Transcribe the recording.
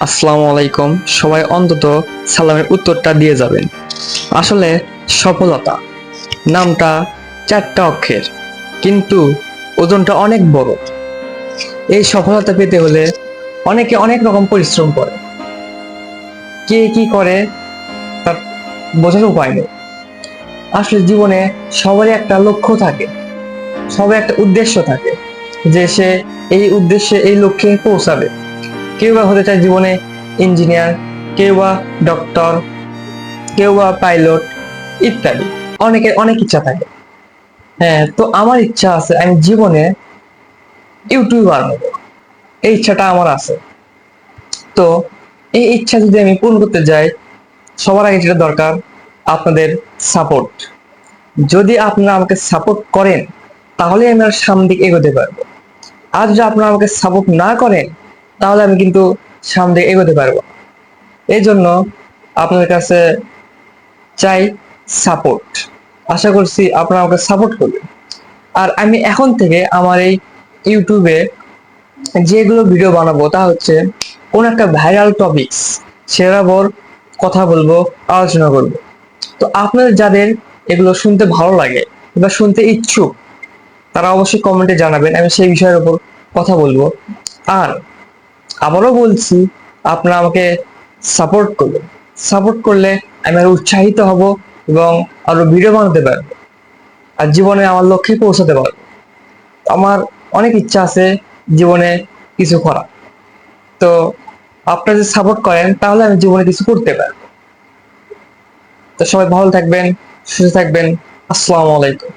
আসসালামু আলাইকুম। সবাই অন্তত সালামের উত্তরটা দিয়ে যাবেন। আসলে সফলতা নামটা চারটা অক্ষের, কিন্তু ওজনটা অনেক বড়। এই সফলতা পেতে হলে অনেকে অনেক রকম পরিশ্রম করে। কে কি করে তার বোঝার উপায় নেই। আসলে জীবনে সবারই একটা লক্ষ্য থাকে সবার একটা উদ্দেশ্য থাকে যে সে এই উদ্দেশ্যে এই লক্ষ্যে পৌঁছাবে। কেউ বা হতে চায় জীবনে ইঞ্জিনিয়ার কেউ বা ডক্টর কেউ বা পাইলট ইত্যাদি। অনেকের, অনেক ইচ্ছা থাকে। হ্যাঁ তো আমার ইচ্ছা আছে আমি জীবনে ইউটিউবার হব। এই ইচ্ছাটা আমার আছে। তো এই ইচ্ছা যদি আমি পূরণ করতে যাই, সবার আগে যেটা দরকার, আপনাদের সাপোর্ট যদি আপনারা আমাকে সাপোর্ট করেন তাহলে আমি আর সামনে দিকে এগোতে পারব। আর যদি আপনারা আমাকে সাপোর্ট না করেন তাহলে আমি কিন্তু সামনে এগোতে পারব। এই জন্য আপনাদের কাছে চাই সাপোর্ট আশা করছি আপনারা আমাকে সাপোর্ট করবেন। আর আমি এখন থেকে আমার এই ইউটিউবে যেগুলো ভিডিও বানাবো, তা হচ্ছে কোন একটা ভাইরাল টপিকস সেরা বর কথা বলব, আলোচনা করব। তো আপনাদের যাদের এগুলো শুনতে ভালো লাগে বা শুনতে ইচ্ছুক, তারা অবশ্যই কমেন্টে জানাবেন, আমি সেই বিষয়ের উপর কথা বলব। আর আবারও বলছি, আপনারা আমাকে সাপোর্ট করবেন সাপোর্ট করলে আমি আরও উৎসাহিত হব এবং আরও ভিডিও বানাতে পারব। আর জীবনে আমার লক্ষ্যে পৌঁছাতে পারব। আমার অনেক ইচ্ছা আছে জীবনে কিছু করা তো আপনারা যদি সাপোর্ট করেন, তাহলে আমি জীবনে কিছু করতে পারব। তো সবাই ভালো থাকবেন, সুস্থ থাকবেন। আসসালামু আলাইকুম।